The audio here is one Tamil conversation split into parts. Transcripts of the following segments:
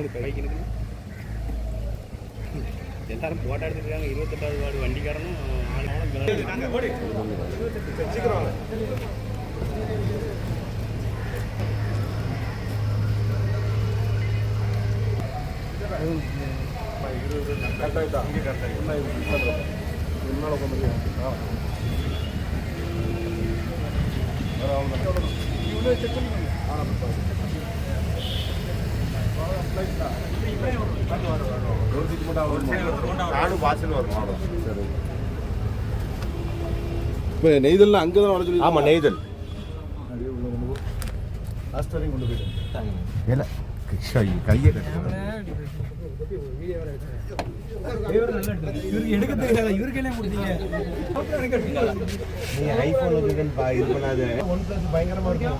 பைக்கு எல்லாரும் போட்டோ எடுத்துருக்காங்க இருபத்தெட்டாவது வார்டு வண்டிக்காரனும் இப்போ நெய்தல்ல அங்கே தான் வர சொல்லி ஆமாம் நெய்தல். ஆஸ்டரிங் கொண்டு போயிட்டு இல்லை கையை நீங்க ஐபோன் இது பண்ணாத. ஒன் பிளஸ் பயங்கரமா இருக்கும்.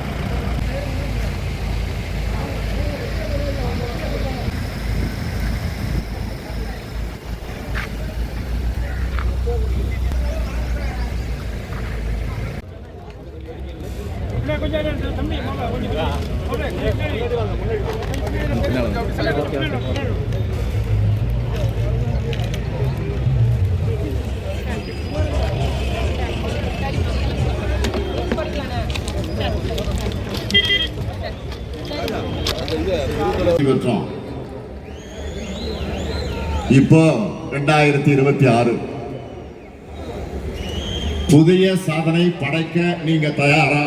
பெற்றோம் இப்போ ரெண்டாயிரத்தி இருபத்தி ஆறு. புதிய சாதனை படைக்க நீங்க தயாரா?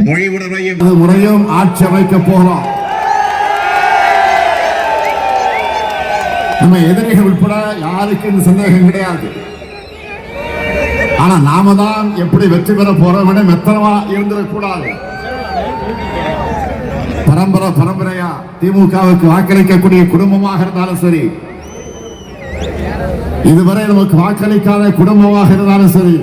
மொழி உணர்வையும் முறையும் ஆட்சி அமைக்க போகிறோம் நம்ம எதிரிகள் உட்பட யாருக்கு இந்த சந்தேகம் கிடையாது. ஆனா நாம தான் எப்படி வெற்றி பெற போறோம் மெத்தனமா இருந்துடக்கூடாது பரம்பரை பரம்பரையா திமுகவுக்கு வாக்களிக்கக்கூடிய குடும்பமாக இருந்தாலும் சரி இதுவரை நமக்கு வாக்களிக்காத குடும்பமாக இருந்தாலும் சரி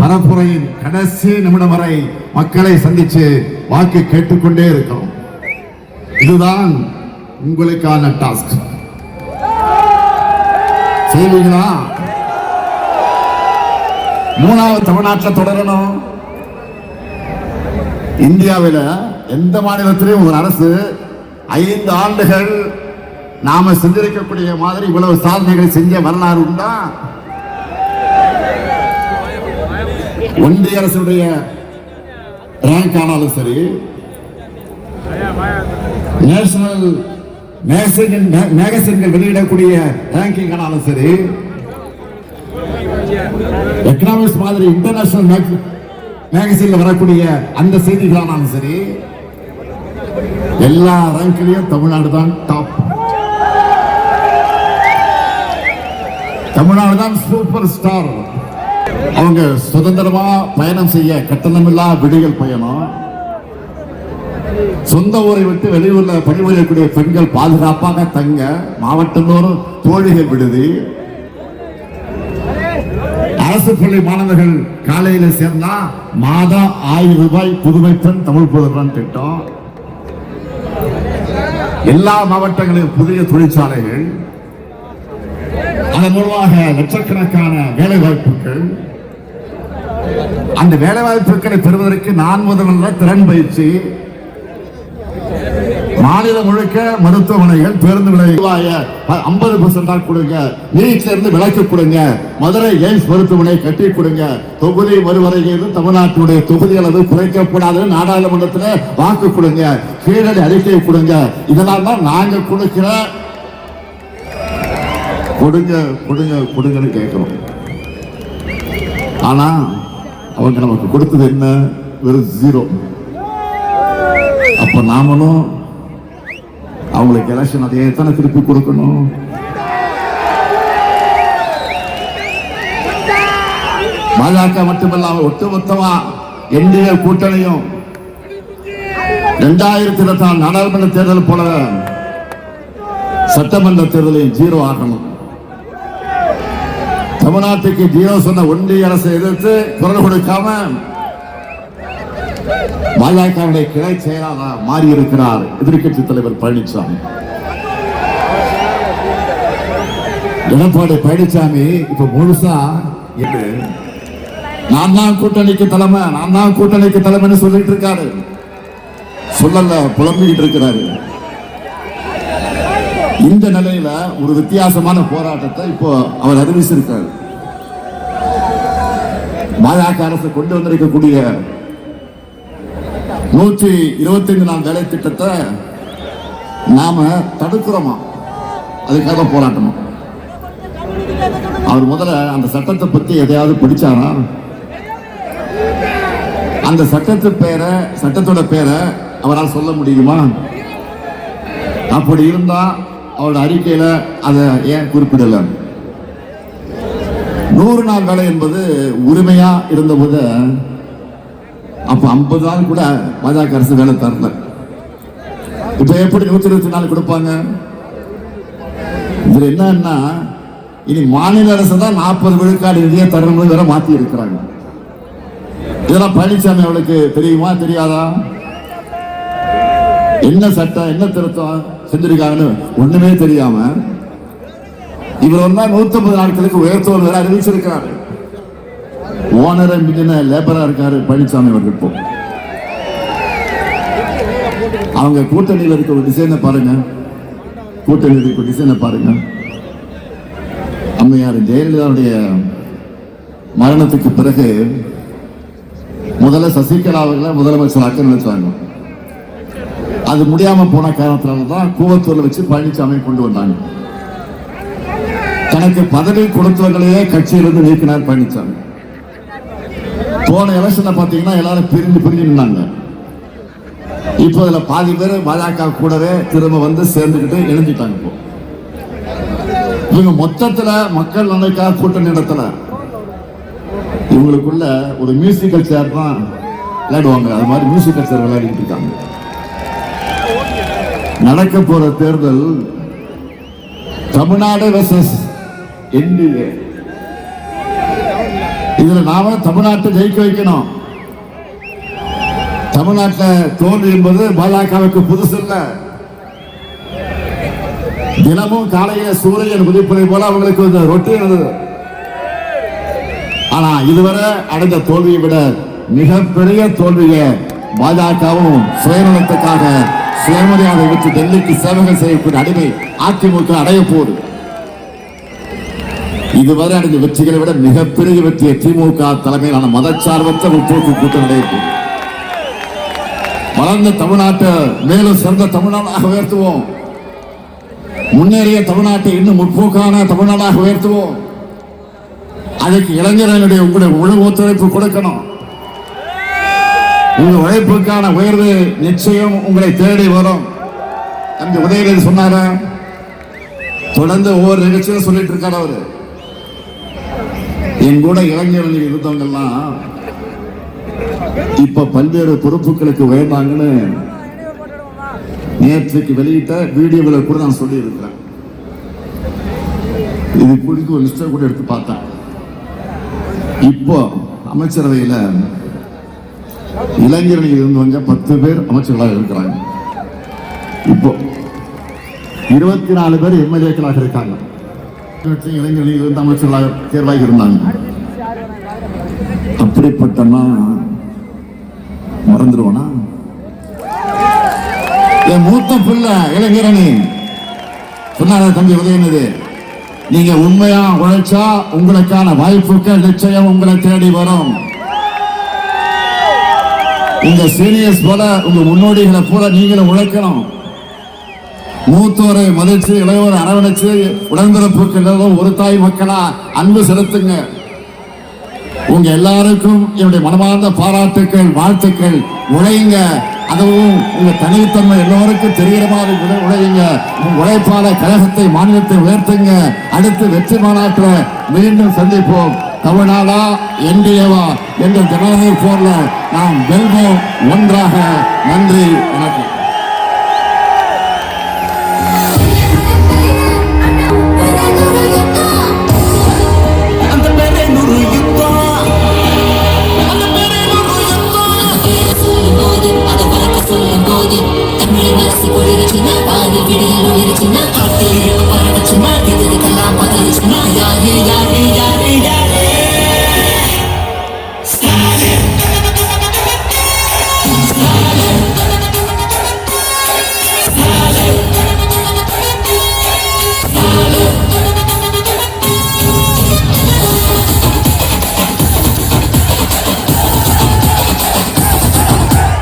பரப்புரையின் கடைசி நிமிடம் வரை மக்களை சந்திச்சு வாக்கு கேட்டுக்கொண்டே இருக்கிறோம். இதுதான் உங்களுக்கான டாஸ்க். செய்வீங்களா மூணாவது தமிழ்நாட்டில் தொடரணும். இந்தியாவில் எந்த மாநிலத்திலையும் ஒரு அரசு ஐந்து ஆண்டுகள் நாம செஞ்சிருக்கக்கூடிய மாதிரி இவ்வளவு சாதனைகளை செஞ்ச வரலாறு உண்டா? ஒன்றிய அரசுடைய ரேங்க் ஆனாலும் சரி நேஷனல் மேகசின்கள் வெளியிடக்கூடிய ரேங்கிங் ஆனாலும் சரி எக்கனாமிக்ஸ் மாதிரி இன்டர்நேஷனல் மேகசின்ல வரக்கூடிய அந்த செய்திகள் ஆனாலும் சரி எல்லா ரேங்க்லயும் தமிழ்நாடு தான் டாப் தமிழ்நாடு தான் சூப்பர் ஸ்டார் அவங்க சுதந்திரமா பயணம் செய்ய கட்டணமில்லா விடிகள் பயணம். சொந்த ஊரை விட்டு வெளியூர்ல பணிபுரியக்கூடிய பெண்கள் பாதுகாப்பாக தங்க மாவட்டந்தோறும் தோழிகள் விடுதி. அரசு பள்ளி மாணவர்கள் காலையில சேர்ந்தா மாதம் ஆயிரம் ரூபாய் புதுமை பெண் தமிழ் புதுவன் திட்டம். எல்லா மாவட்டங்களிலும் புதிய தொழிற்சாலைகள். அதன் மூலமாக லட்சக்கணக்கான வேலை வாய்ப்புகள் அந்த வேலை வாய்ப்புகளை பெறுவதற்கு நான் முதல்ல திறன் பயிற்சி. மாநிலம் முழுக்க மருத்துவமனைகள் பேருந்து விலை ஐம்பது பர்சன்ட் கொடுங்க. நீட்ல இருந்து விலக்கு கொடுங்க. மதுரை எய்ம்ஸ் மருத்துவமனை கட்டி கொடுங்க. தொகுதி மறுவரையிலும் தமிழ்நாட்டினுடைய தொகுதி அளவு குறைக்கப்படாது நாடாளுமன்றத்தில் வாக்கு கொடுங்க. கீழடி அறிக்கையை கொடுங்க. இதெல்லாம் தான் நாங்கள் கொடுக்கிற கொடுங்க கொடுங்க கொடுங்கன்னு கேட்கிறோம். ஆனால் அவங்க நமக்கு கொடுத்தது என்ன? வெறும் ஜீரோ அப்ப நாமளும் அவங்களுக்கு எலெக்ஷன் அதே தானே திருப்பி கொடுக்கணும். பாஜக மட்டுமல்லாம ஒட்டுமொத்தமா என்டிஏ கூட்டணியும் இரண்டாயிரத்தி இருபத்தி நாலு நாடாளுமன்ற தேர்தல் போல சட்டமன்ற தேர்தலை ஜீரோ ஆகணும். தமிழ்நாட்டுக்கு ஜீரோ சொன்ன ஒன்றிய அரசை எதிர்த்து குரல் கொடுக்காம பாஜகவுடைய கிளை செயலாளர் மாறி இருக்கிறார் எதிர்க்கட்சி தலைவர் பழனிசாமி. எடப்பாடி பழனிசாமி இப்ப முழுசா இது நான் தான் கூட்டணிக்கு தலைமை நான் தான் கூட்டணிக்கு தலைமைன்னு சொல்லிட்டு இருக்காரு. சொல்லல புலம்பிக்கிட்டு இருக்கிறாரு. இந்த நிலையில ஒரு வித்தியாசமான போராட்டத்தை இப்போ அவர் அறிவிச்சிருக்காரு. பாஜக அரசு கொண்டு வந்திருக்கக்கூடிய நூற்றி இருபத்தி ஐந்து நாள் வேலை திட்டத்தை நாம தடுக்கிறோமா? அதுக்காக போராட்டமா? அவர் முதல்ல அந்த சட்டத்தை பத்தி எதையாவது படிச்சாரா? அந்த சட்டத்து பேரை சட்டத்தோட பேரை அவரால் சொல்ல முடியுமா? அப்படி இருந்தா அவரோட அறிக்கையில் அதை ஏன் குறிப்பிடல? நூறு நாள் வேலை என்பது உரிமையா இருந்தபோது அப்ப ஐம்பது நாள் கூட பாஜக அரசு வேலை தரல. இப்ப எப்படி நூத்தி இருபத்தி நாலு கொடுப்பாங்க? இதுல என்னன்னா இனி மாநில அரசு தான் நாற்பது விழுக்காடு நிதியை தரணும் வேற மாத்தி இருக்கிறாங்க. இதெல்லாம் பழனிசாமி அவளுக்கு தெரியுமா தெரியாதா? என்ன சட்டம் என்ன திருத்தம்? செஞ்சிருக்காங்கன்னு ஒண்ணுமே தெரியாம இவர் வந்தா நூத்தம்பது நாட்களுக்கு உயர்த்தவர் வேற அறிவிச்சிருக்காரு ஓனரை மிஞ்சின லேபரா இருக்காரு பழனிசாமி அவர்கள் இப்போ. அவங்க கூட்டணியில் இருக்க ஒரு டிசைனை பாருங்க. கூட்டணியில் இருக்க டிசைனை பாருங்க. அம்மையார் ஜெயலலிதாவுடைய மரணத்துக்கு பிறகு முதல்ல சசிகலா அவர்களை முதலமைச்சராக்க நினைச்சாங்க. அது முடியாம போன காரணத்தினால தான் கூவத்தூர்ல வச்சு பழனிசாமி கொண்டு வந்தாங்க. தனக்கு பதவி கொடுத்தவர்களையே கட்சியிலிருந்து நீக்கினார் பழனிசாமி போன எலெக்ஷன்ல பாத்தீங்கன்னா எல்லாரும் பிரிஞ்சு பிரிஞ்சு நின்னாங்க. இப்போ இதுல பாதி பேர் பாஜக கூடவே திரும்ப வந்து சேர்ந்துக்கிட்டு எழுந்துட்டாங்க இப்போ. இவங்க மொத்தத்துல மக்கள் நன்மைக்காக கூட்டணி இடத்துல இவங்களுக்குள்ள ஒரு மியூசிக்கல் சேர் தான் விளையாடுவாங்க. அது மாதிரி மியூசிக்கல் சேர் விளையாடிட்டு இருக்காங்க. நடக்க போற தேர்தல் தமிழ்நாடு வெர்சஸ் என்டிஏ இதுல நாம தமிழ்நாட்டை ஜெயிக்க வைக்கணும். தமிழ்நாட்டில் தோல்வி என்பது பாஜகவுக்கு புதுசு இல்ல தினமும் காலையில சூரியன் உதிப்பதை போல அவங்களுக்கு இந்த ரொட்டி இருந்தது ஆனா இதுவரை அடைந்த தோல்வியை விட மிகப்பெரிய தோல்வியை பாஜகவும் சுயநலத்துக்காக சுயமரியாதை விட்டு டெல்லிக்கு சேவைகள் செய்யக்கூடிய அடிமை அதிமுக அடைய போது இதுவரை அடைந்த வெற்றிகளை விட மிகப்பெரிய வெற்றியை திமுக தலைமையிலான மதச்சார்பற்ற முற்போக்கு கூட்டம் அடைய வளர்ந்த தமிழ்நாட்டை மேலும் சிறந்த தமிழ்நாடாக உயர்த்துவோம். முன்னேறிய தமிழ்நாட்டை இன்னும் முற்போக்கான தமிழ்நாடாக உயர்த்துவோம். அதுக்கு இளைஞர்களுடைய உங்களுடைய முழு ஒத்துழைப்பு கொடுக்கணும். உங்க உழைப்புக்கான உயர்வு நிச்சயம் உங்களை தேடி வரும். தம்பி உதயநிதி சொன்னார? தொடர்ந்து ஒவ்வொரு நிகழ்ச்சியும் சொல்லிட்டு இருக்காரு அவரு. என் கூட இளைஞர்கள் இருந்தவங்கெல்லாம் இப்ப பல்வேறு பொறுப்புகளுக்கு உயர்ந்தாங்கன்னு நேற்றுக்கு வெளியிட்ட வீடியோவில் கூட நான் சொல்லி இருக்கிறேன் இது குறித்து ஒரு லிஸ்டர் கூட எடுத்து பார்த்தேன். இப்போ அமைச்சரவையில் இளைஞர்கள் இருந்தவங்க பத்து பேர் அமைச்சர்களாக இருக்கிறாங்க. இப்போ இருபத்தி நாலு பேர் எம்எல்ஏக்களாக இருக்காங்க. இளைஞர்கள் இருந்து அமைச்சர்களாக தேர்வாகி இருந்தாங்க. அப்படிப்பட்டனா மறந்துடுவானா? என் மூத்த பிள்ளை இளைஞரணி சொன்னார தம்பி உதயநிதி நீங்க உண்மையா உழைச்சா உங்களுக்கான வாய்ப்புகள் நிச்சயம் உங்களை தேடி வரும். இந்த சீனியர்ஸ் போல உங்க முன்னோடிகளை போல நீங்களும் உழைக்கணும். மூத்தோரை மதிச்சு இளையோரை அரவணைச்சு உடன்பிறப்புக்கு ஒரு தாய் மக்களா அன்பு செலுத்துங்க. உங்க எல்லாருக்கும் என்னுடைய மனமார்ந்த பாராட்டுக்கள் வாழ்த்துக்கள். உழையுங்க. அதுவும் உங்க தனித்தன்மை எல்லோருக்கும் தெரிகிற மாதிரி உழையுங்க. உழைப்பாளர் கழகத்தை மாநிலத்தை உயர்த்துங்க. அடுத்து வெற்றி மாநாட்டில் மீண்டும் சந்திப்போம். தமிழ்நாடா என்டிஏவா என்ற ஜனநாயக போர்ல நாம் வெல்வோம் ஒன்றாக. நன்றி வணக்கம். அந்த பேரே நூறு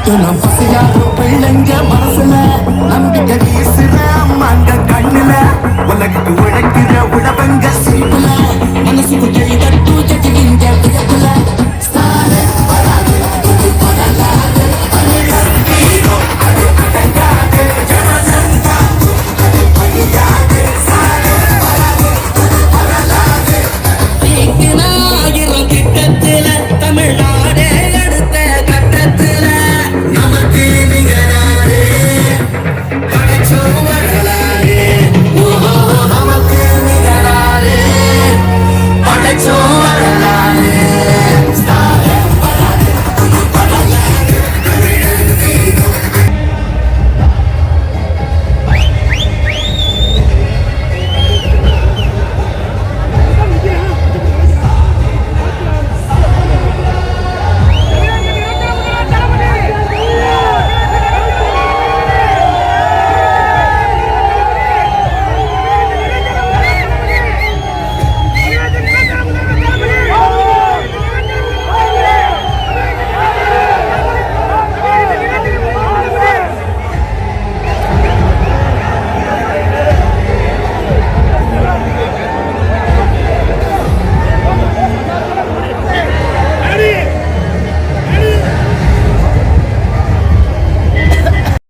தினம் பசியாரும் பிள்ளைங்க மனசுல. நம்பிக்கை வீசுற அம்மாங்க கண்ணுல. உலகுக்கு உழைக்கிற உழவங்க சீப்புல. மனசுக்கு எழுத தட்டு